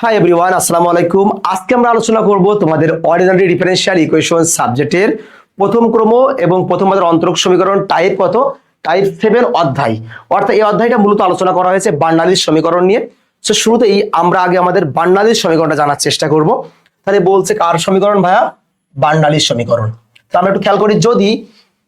Hi everyone আসসালামু আলাইকুম। আজকে আমরা আলোচনা করব তোমাদের অর্ডিনারি ডিফারেনশিয়াল ইকুয়েশন সাবজেক্টের প্রথম ক্রম এবং প্রথম পদের অন্তরক সমীকরণ টাইপ কত? টাইপ সেভেন অধ্যায়। অর্থাৎ এই অধ্যায়টা মূলত আলোচনা করা হয়েছে বার্নালির সমীকরণ নিয়ে। তো শুরুতেই আমরা আগে আমাদের বার্নালির সমীকরণটা জানার চেষ্টা করব। তাহলে বলছে কার সমীকরণ ভাইয়া? বার্নালির সমীকরণ। তো আমরা একটু খেয়াল করি, যদি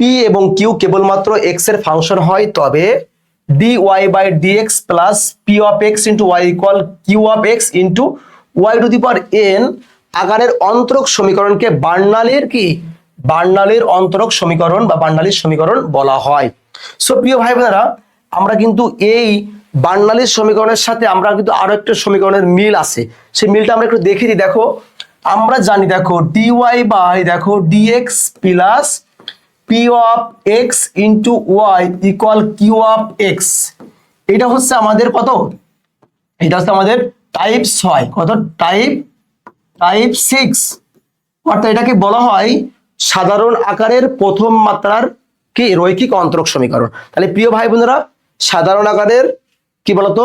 পি এবং কিউ কেবলমাত্র এক্সের ফাংশন হয়, তবে d y by d x plus p of x into y equal q of x into y to power n আকারের অন্তরক সমীকরণকে বার্নালির কি? বার্নালির অন্তরক সমীকরণ বা বার্নালির সমীকরণ বলা হয়। সো প্রিয় ভাই বোনেরা আমরা কিন্তু এই বার্নালির সমীকরণের সাথে আমরা কিন্তু আরও একটা সমীকরণের মিল আছে। সেই মিলটা আমরা একটু দেখে দিই, দেখো। আমরা জানি, দেখো ডি ওয়াই বাই দেখো d x plus p of x into y equal q x এটা হচ্ছে আমাদের কত? এটা হচ্ছে আমাদের টাইপ ছয়। কত? টাইপ টাইপ সিক্স অর্থাৎ এটাকে বলা হয় সাধারণ আকারের প্রথম মাত্রার কি? রৈখিক অন্তরক সমীকরণ। তাহলে প্রিয় ভাই বোনেরা, সাধারণ আকারের কি বলতো?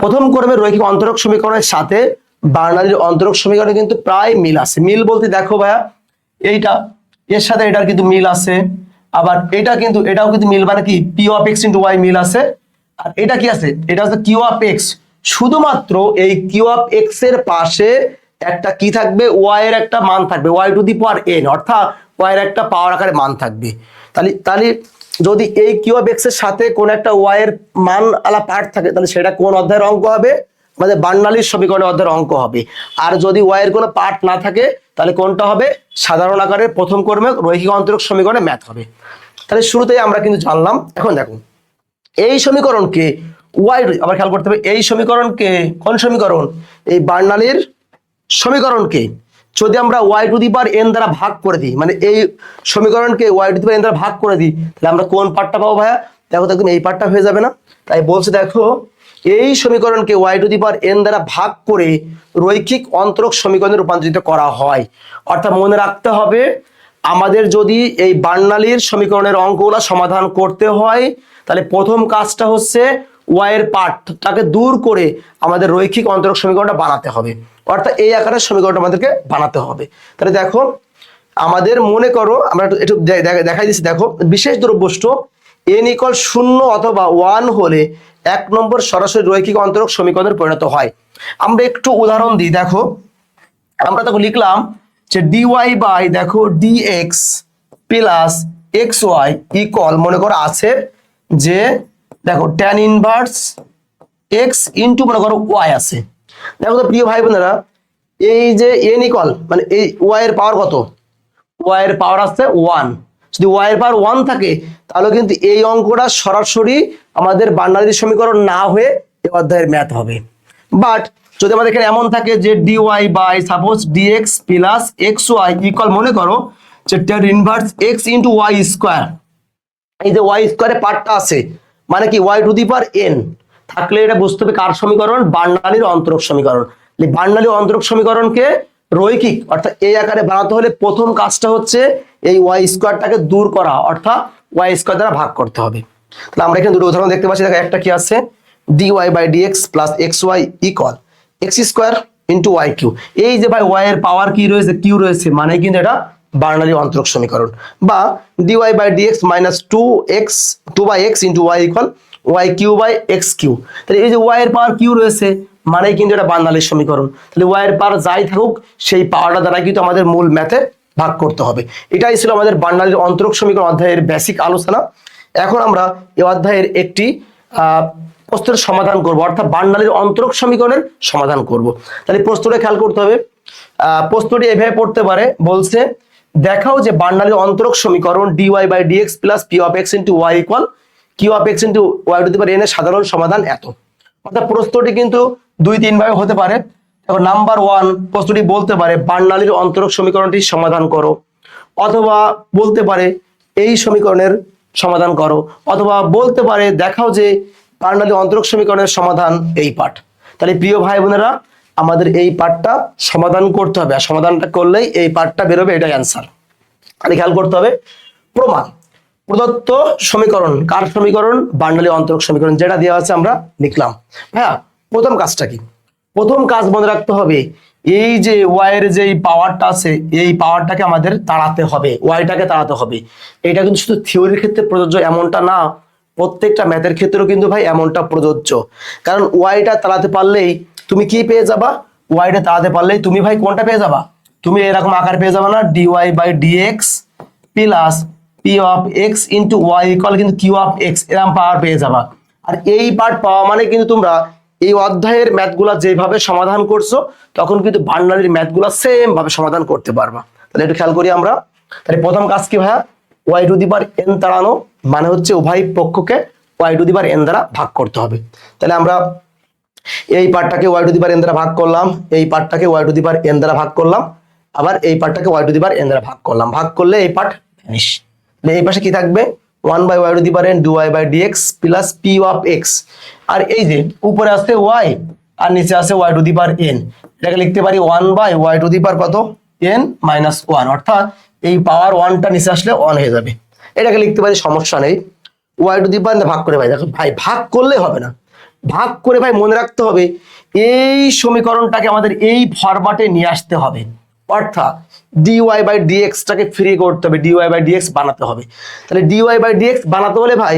প্রথম ক্রমের রৈখিক অন্তরক সমীকরণের সাথে বার্নালির অন্তরক সমীকরণে কিন্তু প্রায় মিল আছে। মিল বলতে দেখো ভাইয়া, এইটা এর সাথে এটার কিন্তু মিল আছে। আবার এটা কিন্তু, এটাও কিন্তু মিল মানে কি? P of x into y মিল আছে। আর এটা কি আছে? এটা হচ্ছে কিউ অফ এক্স শুধুমাত্র এই কিউ অফ এক্সের পাশে একটা কি থাকবে? ওয়াই এর একটা মান থাকবে। Y to the power n অর্থাৎ ওয়াই এর একটা পাওয়ার আকারে মান থাকবে। তাহলে তাহলে যদি এই কিউ অফ এক্সের সাথে কোন একটা ওয়াই এর মান আলা পার্ট থাকে, তাহলে সেটা কোন অধ্যায়ের অঙ্ক হবে? আমাদের বার্নালির সমীকরণে অধ্যায়ের অঙ্ক হবে। আর যদি ওয়াই এর কোনো পার্ট না থাকে, তাহলে কোনটা হবে? সাধারণ আকারের প্রথম কর্মে রৈখিক অন্তরক সমীকরণে ম্যাথ হবে। তাহলে শুরুতেই আমরা কিন্তু জানলাম, এখন দেখো, এই সমীকরণকে ওয়াই আবার খেয়াল করতে হবে, এই সমীকরণকে, কোন সমীকরণ? এই বার্নালির সমীকরণকে যদি আমরা y to the power n দ্বারা ভাগ করে দিই মানে এই সমীকরণকে y to the power n দ্বারা ভাগ করে দিই, তাহলে আমরা কোন পার্টটা পাবো ভাইয়া? দেখো তো একদম এই পার্টটা হয়ে যাবে না। তাই বলছে, দেখো এই সমীকরণকে y to the power n দ্বারা ভাগ করে রৈখিক অন্তরক সমীকরণে রূপান্তরিত করা হয়। অর্থাৎ মনে রাখতে হবে, আমাদের যদি এই বার্নালির সমীকরণের অঙ্কগুলো সমাধান করতে হয়, তাহলে প্রথম কাজটা হচ্ছে ওয়াইয়ের পার্টটাকে দূর করে আমাদের রৈখিক অন্তরক সমীকরণটা বানাতে হবে। অর্থাৎ এই আকারের সমীকরণটা আমাদেরকে বানাতে হবে। তাহলে দেখো, আমাদের মনে করো, আমরা একটু- দেখাই দিচ্ছি। দেখো, বিশেষ দ্রব্যষ্ট এন ইকল শূন্য অথবা ওয়ান হলে এক নম্বর সরাসরি রৈখিক অন্তরক সমীকরণে পরিণত হয়। আমরা একটু উদাহরণ দিই, দেখো। আমরা তখন লিখলাম যে ডিওয়াই বাই, দেখো d x plus x y equal মনে করো আছে যে, দেখো ট্যান ইনভার্স এক্স ইন্টু মনে করো ওয়াই আছে। দেখো তো প্রিয় ভাই বোনেরা, এই যে এন ইকল মানে এই ওয়াই এর পাওয়ার কত? ওয়াই এর পাওয়ার আছে ওয়ান যদি ওয়াই এর পাওয়ার ওয়ান থাকে, তাহলে কিন্তু এই অঙ্কটা সরাসরি আমাদের বার্নালির সমীকরণ না হয়ে এই অধ্যায়ের ম্যাথ হবে। বাট যদি আমাদের এখানে এমন থাকে যে d y by suppose d x plus x y equal মনে করো যে tan inverse x into y square এই যে ওয়াই স্কোয়ারে পার্টটা আছে মানে কি y to the power n থাকলে এটা বুঝতে হবে কার সমীকরণ? বার্নালির অন্তরক সমীকরণ। বার্নালির অন্তরক সমীকরণকে রৈখিক, অর্থাৎ এই আকারে বানাতে হলে প্রথম কাজটা হচ্ছে এই ওয়াই স্কোয়ারটাকে দূর করা, অর্থাৎ ওয়াই স্কোয়ার দ্বারা ভাগ করতে হবে। তাহলে আমরা এখানে দুটো উদাহরণ দেখতে পাচ্ছি। দেখো, একটা কি আছে? D y by d x plus x y equal x square into y q এই যে ভাই ওয়াই এর পাওয়ার কি রয়েছে? কিউ রয়েছে মানে কিন্তু এটা বার্নালি অন্তরক সমীকরণ। বা d y by d x minus two x two by x into y equal y q by x q তাহলে এই যে ওয়াই এর পাওয়ার কিউ রয়েছে মানে কিন্তু এটা বার্নালির সমীকরণ। তাহলে ওয়াই এর পাওয়ার যাই থাকুক, সেই পাওয়ারটা দ্বারা কিন্তু আমাদের মূল ম্যাথে ভাগ করতে হবে। এটাই ছিল আমাদের বার্নালির অন্তরক সমীকরণ অধ্যায়ের বেসিক আলোচনা। এখন আমরা এই অধ্যায়ের একটি প্রশ্নের সমাধান করব, অর্থাৎ বার্নালির অন্তরক সমীকরণের সমাধান করব। তাহলে প্রশ্নটা খেয়াল করতে হবে। প্রশ্নটি এভাবে পড়তে পারে, বলছে, দেখাও যে বার্নালির অন্তরক সমীকরণ d y by d x plus p of x into y equal q of x into y to the power n এর সাধারণ সমাধান এত। অর্থাৎ প্রশ্নটি কিন্তু দুই, তিন ভাবে হতে পারে। এখন নাম্বার ওয়ান প্রশ্নটি বলতে পারে, বার্নালির অন্তরক সমীকরণটি সমাধান করো। অথবা বলতে পারে, এই সমীকরণের সমাধান করো। অথবা বলতে পারে, দেখাও যে বার্নালি অন্তরক সমীকরণের সমাধান এই পাঠ। তাহলে প্রিয় ভাই বোনেরা, আমাদের এই পাঠটা সমাধান করতে হবে। আর সমাধানটা করলেই এই পাঠটা বেরোবে, এটাই অ্যান্সার তাহলে খেয়াল করতে হবে, প্রমাণ। প্রদত্ত সমীকরণ, কার সমীকরণ? বার্নালি অন্তরক সমীকরণ, যেটা দেওয়া আছে আমরা লিখলাম। হ্যাঁ প্রথম কাজটা কি? প্রথম কাজ মনে রাখতে হবে, এই যে ওয়াইয়ের যে পাওয়ারটা আছে, এই পাওয়ারটাকে আমাদের তাড়াতে হবে ওয়াইটাকে তাড়াতে হবে। এটা কিন্তু শুধু থিওরির ক্ষেত্রে প্রযোজ্য এমনটা না, প্রত্যেকটা ম্যাথের ক্ষেত্রেও কিন্তু ভাই এমনটা প্রযোজ্য। কারণ ওয়াইটা তাড়াতে পারলেই তুমি কি পেয়ে যাবা? ওয়াইটা তাড়াতে পারলেই তুমি ভাই কোনটা পেয়ে যাবা? তুমি এরকম আকার পেয়ে যাবে না d y by d x plus p of x into y equal কিন্তু কিউ অফ এক্স এরকম পাওয়ার পেয়ে যাবা। আর এই পার্ট পাওয়া মানে কিন্তু তোমরা এই অধ্যায়ের ম্যাথগুলা যেভাবে সমাধান করছ, তখন কিন্তু বান্ডালির ম্যাথগুলা সেম ভাবে সমাধান করতে পারবা। তাহলে একটু খেয়াল করি আমরা। তাহলে প্রথম কাজ কি ভাইয়া? Y to the power n তাড়ানো মানে হচ্ছে উভয় পক্ষকে y to the power n দ্বারা ভাগ করতে হবে। তাহলে আমরা এই পার্টটাকে y to the power n দ্বারা ভাগ করলাম, এই পার্টটাকে y to the power n দ্বারা ভাগ করলাম, আবার এই পার্টটাকে y to the power n দ্বারা ভাগ করলাম। ভাগ করলে এই পার্ট ভ্যানিশ এই পাশে কি থাকবে? One by y to the power n d y by d x plus p of x. আর এই যে, উপরে আসছে ওয়াই, আর নিচে আছে y to the power n. এটাকে লিখতে পারি one by y to the power কত? N minus one. অর্থাৎ এই পাওয়ার ওয়ানটা নিচে আসলে অন হয়ে যাবে। এটাকে লিখতে পারি সমস্যা নেই। ওয়াই টু দি পার ভাগ করে ভাই, দেখো, ভাই, ভাগ করলে হবে না। ভাগ করে ভাই মনে রাখতে হবে, এই সমীকরণটাকে আমাদের এই ফরম্যাটে নিয়ে আসতে হবে। অর্থাৎ ডিওয়াই বাই ডিএক্সটাকে ফ্রি করতে হবে ডিওয়াই বাই ডিএক্স বানাতে হবে। তাহলে ডিওয়াই বাই ডিএক্স বানাতে হলে ভাই,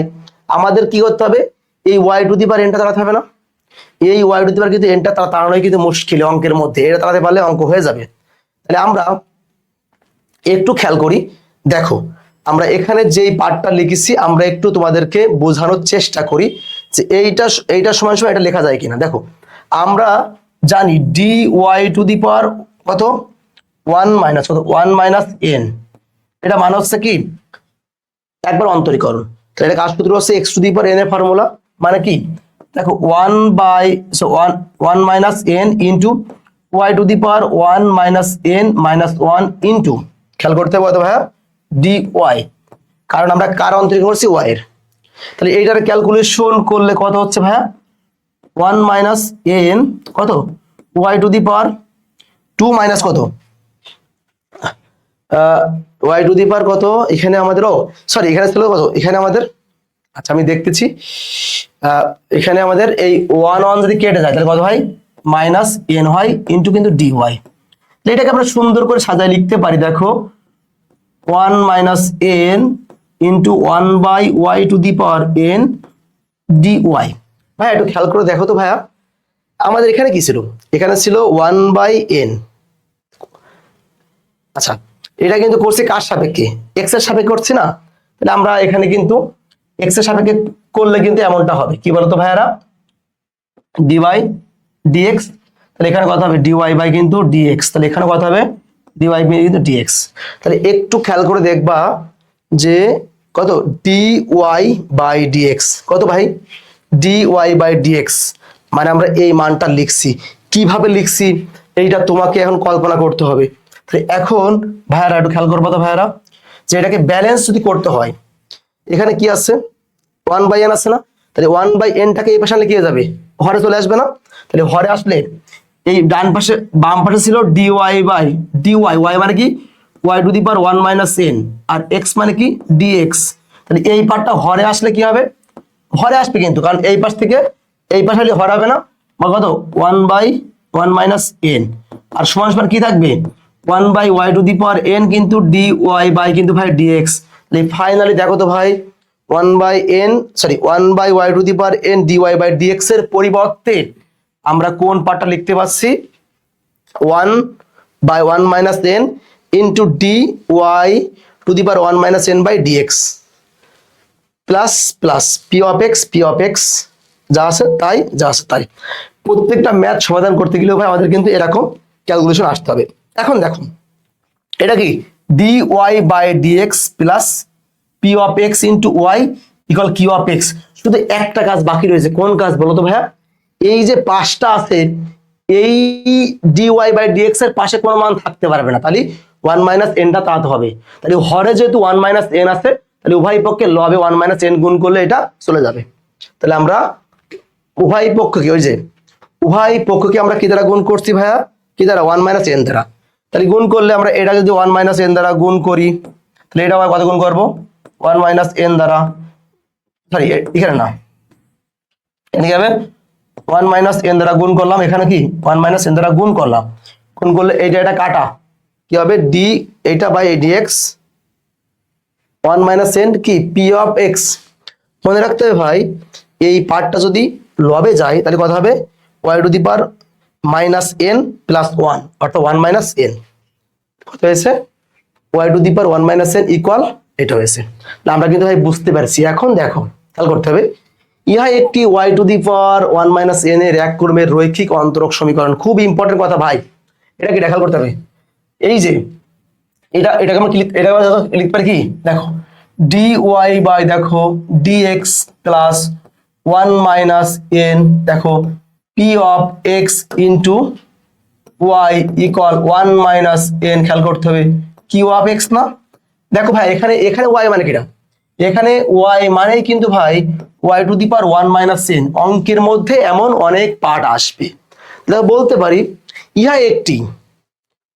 আমাদের কি করতে হবে? এই ওয়াই টু দি পার এনটা দাঁড়াতে হবে না। এই ওয়াই টু দি পার কিন্তু এনটা তারা তাড়ানোই কিন্তু মুশকিল অঙ্কের মধ্যে। এটা তাড়াতে পারলে অঙ্ক হয়ে যাবে। তাহলে আমরা একটু খেয়াল করি। দেখো, আমরা এখানে যেই পার্টটা লিখেছি, আমরা একটু তোমাদেরকে বোঝানোর চেষ্টা করি যে এইটা এইটা সমান সময় এটা লেখা যায় কিনা। দেখো, আমরা জানি d y to the power কত? ওয়ান মাইনাস কত? One minus n. এটা মানে হচ্ছে কি? একবার অন্তরীকরণ। তাহলে এটা কাজ সূত্র হচ্ছে x to the power n এর ফর্মুলা মানে কি? দেখো one by one one minus n into y to the power one minus n minus one into খেয়াল করতে হবে ভাইয়া ডি ওয়াই কারণ আমরা কার অন্তরীকরণ করছি? ওয়াই এর। তাহলে এইটার ক্যালকুলেশন করলে কত হচ্ছে ভাইয়া? ওয়ান মাইনাস এন কত? Y to the power two minus কত? ওয়াই টু দি পাওয়ার কত? এখানে আমাদের, ও সরি এখানে ছিল কত? এখানে আমাদের আচ্ছা আমি দেখতেছি। এখানে আমাদের এই ওয়ান ওয়ান যদি কেটে যায়, তাহলে কত হয়? মাইনাস এন হয় ইন্টু কিন্তু ডি ওয়াই এটাকে আমরা সুন্দর করে সাজায় লিখতে পারি, দেখো। One minus n into one by y to the power n d y ভাইয়া, একটু খেয়াল করে দেখো তো ভাইয়া। আমাদের এখানে কি ছিল? এখানে ছিল ওয়ান বাই এন আচ্ছা এটা কিন্তু করছি কার সাপেক্ষে? এক্সের সাপেক্ষে করছি না? তাহলে আমরা এখানে কিন্তু এক্সের সাপেক্ষে করলে কিন্তু এমনটা হবে। কি বলতো ভাইয়ারা? ডিওয়াই ডিএক্স তাহলে এখানে কথা হবে ডিওয়াই বাই কিন্তু ডিএক্স তাহলে এখানে কথা হবে ডিওয়াই বাই কিন্তু ডিএক্স তাহলে একটু খেয়াল করে দেখবা যে কত? ডি ওয়াই বাই ডিএক্স কত ভাই? ডি ওয়াই বাই ডিএক্স মানে আমরা এই মানটা লিখছি। কীভাবে লিখছি? এইটা তোমাকে এখন কল্পনা করতে হবে। এখন ভাইয়ারা, একটু খেয়াল করব তো ভাইয়ারা, যে এটাকে ব্যালেন্স যদি করতে হয়, এখানে কি আছে? ওয়ান বাই এন আছে না? তাহলে ওয়ান বাই এনটাকে এই পাশে আনলে কি যাবে? হরে চলে আসবে না? তাহলে হরে আসলে এই ডান পাশে, বাম পাশে ছিল d y by d y y মানে কি? Y to the power one minus n R x মানে কি? ডি এক্স তাহলে এই পার্টটা হরে আসলে কি হবে? হরে আসবে কিন্তু, কারণ এই পাশ থেকে এই পাশে হলে হরে হবে না। কত? One by one minus n আর সমান সমান কি থাকবে? One by y to the power n কিন্তু ডি ওয়াই বাই কিন্তু ভাই ডিএক্স ফাইনালি দেখো তো ভাই one by n sorry one by y to the power n d y by d x এর পরিবর্তে আমরা কোন পার্টটা লিখতে পারছি? One by one minus n into d y to the power one minus n by d x plus plus p of x p of x যা আছে তাই, যা আছে তাই। প্রত্যেকটা ম্যাথ সমাধান করতে গেলেও ভাই আমাদের কিন্তু এরকম ক্যালকুলেশন আসতে হবে। এখন দেখো এটা কি? D y by d x plus p of x into y equal q of x শুধু একটা কাজ বাকি রয়েছে, কোন কাজ বলো তো ভাইয়া? এই যে পাশটা আছে, এই ডি ওয়াই বাই ডিএক্স এর পাশে কোনো মান থাকতে পারবে না। তাহলে ওয়ান মাইনাস এনটা তাড়াতে হবে। তাহলে হরে যেহেতু ওয়ান মাইনাস এন আছে, তাহলে উভয় পক্ষে লবে ওয়ান মাইনাস এন গুণ করলে এটা চলে যাবে। তাহলে আমরা উভয় পক্ষকে, ওই যে উভয় পক্ষকে আমরা কি দ্বারা গুণ করছি ভাইয়া? কি দ্বারা? ওয়ান মাইনাস এন দ্বারা। তাহলে গুণ করলে আমরা এটা যদি ওয়ান মাইনাস এন দ্বারা গুণ করি, তাহলে এটা আমরা কত গুণ করব? ওয়ান মাইনাস এন দ্বারা সরি এখানে না। এখানে কি হবে? ওয়ান মাইনাস এন দ্বারা গুণ করলাম, এখানে কি? ওয়ান মাইনাস এন দ্বারা গুণ করলাম। গুণ করলে এইটা এটা কাটা। কি হবে? ডি এটা by d x one minus n কি? পি অফ এক্স মনে রাখতে হবে ভাই এই পার্টটা যদি লবে যায়, তাহলে কথা হবে? Y to the power minus n plus one অর্থাৎ ওয়ান মাইনাস এন কত হয়েছে? Y to the power one minus n equal এটা হয়েছে। আমরা কিন্তু ভাই বুঝতে পারছি। এখন দেখো, খেয়াল করতে হবে। ইহা একটি y to the power one minus n এর এক ক্রমের রৈখিক অন্তরক সমীকরণ। খুব ইম্পর্টেন্ট কথা ভাই। এটা কি খেয়াল করতে হবে। এই যে, এটা, এটাকে আমরা এটা লিখতে পারি কি? দেখো ডি ওয়াই বাই দেখো d x plus one minus n দেখো p of x into y equal one minus n খেয়াল করতে হবে। কিউ অফ এক্স না? দেখো ভাই, এখানে এখানে ওয়াই মানে কিটা? এখানে ওয়াই মানেই কিন্তু ভাই y to the power one minus n অঙ্কের মধ্যে এমন অনেক পার্ট আসবে। বলতে পারি, ইহা একটি।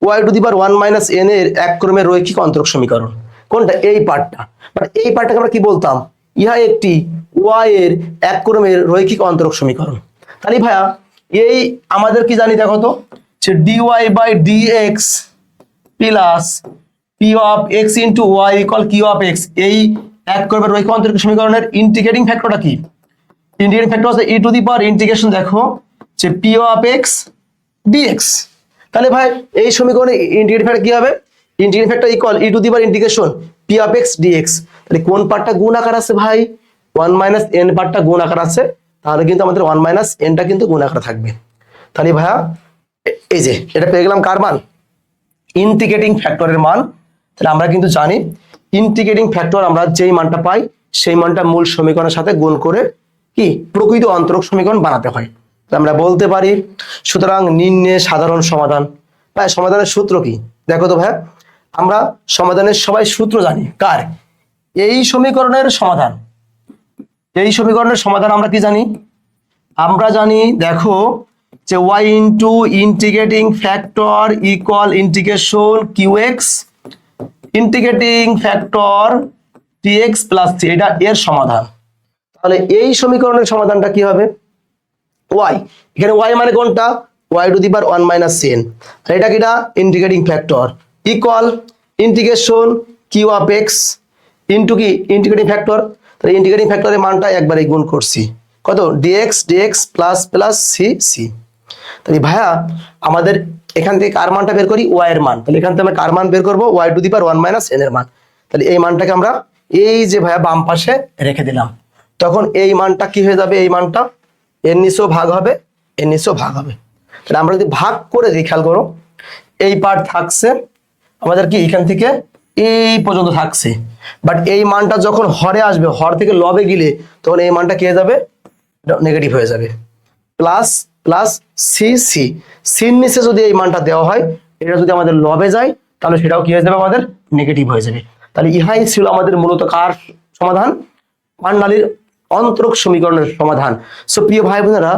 Y to the power one minus n এর এক ক্রমের রৈখিক অন্তরক সমীকরণ। কোনটা? এই পার্টটা বাট এই পার্টটাকে আমরা কি বলতাম? ইহা একটি ওয়াই এর এক ক্রমের রৈখিক অন্তরক সমীকরণ। তাহলে ভাইয়া, এই আমাদের কি জানি দেখো তো যে d y by d x plus p of x into y equal q of x এই এক ক্রমের রৈখিক অন্তরক সমীকরণের ইন্টিগ্রেটিং ফ্যাক্টরটা কি? ইন্টিগ্রেটিং ফ্যাক্টর আছে ই টু দি পাওয়ার ইন্টিগ্রেশন দেখো যে পি অফ এক্স ডিএক্স তাহলে ভাই, এই সমীকরণে ইন্টিগ্রেটিং ফ্যাক্টর কি হবে? Integrating factor equal e to the power integration p of x dx তাহলে কোন পার্টটা গুণ আকার আছে ভাই? ওয়ান মাইনাস এন পার্টটা গুণ আকার আছে তাহলে কিন্তু আমাদের ওয়ান মাইনাস এনটা কিন্তু গুণ আকারে থাকবে। তাহলে ভাইয়া, এই যে, এটা পেয়ে গেলাম কার মান? ইন্টিগ্রেটিং ফ্যাক্টরের মান। তাহলে আমরা কিন্তু জানি ইন্টিগ্রেটিং ফ্যাক্টর আমরা যেই মানটা পাই, সেই মানটা মূল সমীকরণের সাথে গুণ করে কি? প্রকৃত অন্তরক সমীকরণ বানাতে হয়। আমরা বলতে পারি, সুতরাং নিম্নে সাধারণ সমাধান। ভাই সমাধানের সূত্র কি? দেখো তো ভাই আমরা সমাধানের সবাই সূত্র জানি। কার? এই সমীকরণের সমাধান। এই সমীকরণের সমাধান আমরা কি জানি? আমরা জানি, দেখো, যে y into integrating factor equal integration q x integrating factor t x plus c এটা এর সমাধান। তাহলে এই সমীকরণের সমাধানটা কি হবে? ওয়াই এখানে ওয়াই মানে কোনটা? Y to the power one minus n এটা কিটা? Integrating factor equal integration q of x into কি? ইন্টিগ্রেটিং ফ্যাক্টর তাহলে ইন্টিগ্রেটিং ফ্যাক্টরের মানটা একবারে গুণ করছি। কত? Dx dx plus plus c c তাহলে ভাইয়া, আমাদের এখান থেকে কার মানটা বের করি? ওয়াই এর মান। তাহলে এখান থেকে আমরা কার মান বের করব? Y to the power one minus n এর মান। তাহলে এই মানটাকে আমরা এই যে ভাইয়া বাম পাশে রেখে দিলাম। তখন এই মানটা কি হয়ে যাবে? এই মানটা এর নিচেও ভাগ হবে এর নিচেও ভাগ হবে। তাহলে আমরা যদি ভাগ করে দিই খেয়াল করো, এই পার্ট থাকছে, আমাদের কি এখান থেকে এই পর্যন্ত থাকছে। বাট এই মানটা যখন হরে আসবে, হর থেকে লবে গেলে, তখন এই মানটা কি যাবে? নেগেটিভ হয়ে যাবে। প্লাস প্লাস সি সি সির নিচে যদি এই মানটা দেওয়া হয়, এটা যদি আমাদের লবে যায়, তাহলে সেটাও কি হয়ে যাবে? আমাদের নেগেটিভ হয়ে যাবে। তাহলে ইহাই ছিল আমাদের মূলত কার সমাধান? পান্ডালির অন্তরক সমীকরণের সমাধান। সো প্রিয় ভাই বোনেরা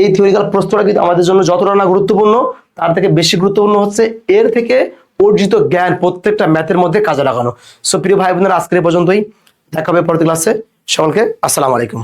এই থিওরিক্যাল প্রশ্নটা কিন্তু আমাদের জন্য যতটা না গুরুত্বপূর্ণ, তার থেকে বেশি গুরুত্বপূর্ণ হচ্ছে, এর থেকে অর্জিত জ্ঞান প্রত্যেকটা ম্যাথের মধ্যে কাজে লাগানো। সো প্রিয় ভাই বোনেরা আজকের পর্যন্তই। দেখা হবে পরবর্তী ক্লাসে সকলকে আসসালামু আলাইকুম।